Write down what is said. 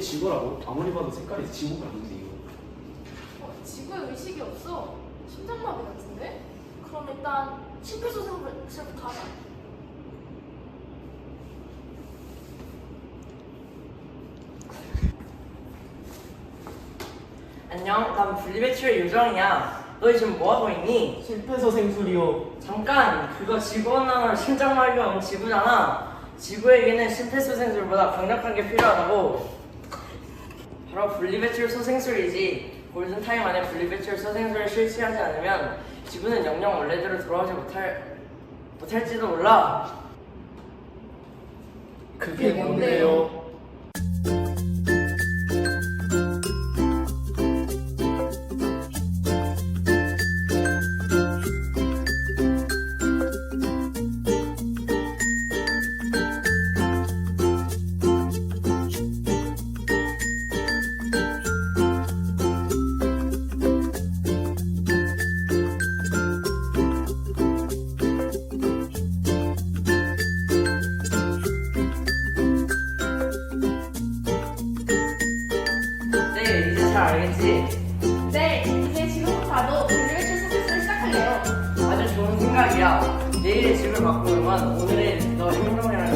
지구라고? 아무리 봐도 색깔이 지구가 아닌데 이거. 어, 지구에 의식이 없어. 심장마비 같은데? 그럼 일단 심폐소생술부터 하자. 안녕, 난 분리배출 요정이야. 너 지금 뭐 하고 있니? 심폐소생술이요. 잠깐, 그거 지구온난화로 심장마비가 온 지구잖아. 지구에게는 심폐소생술보다 강력한 게 필요하다고. 바로 분리배출 소생술이지. 골든타임 안에 분리배출 소생술을 실시하지 않으면 지구는 영영 원래대로 돌아오지 못할 못할지도 몰라. 그게? 뭔데요? 잘 알겠지? 네, 이제 지금부터 나도 분리배출 소생술을 시작할래요. 아주 좋은 생각이야. 내일의 집을 바꾸면 오늘의 너 행동이랑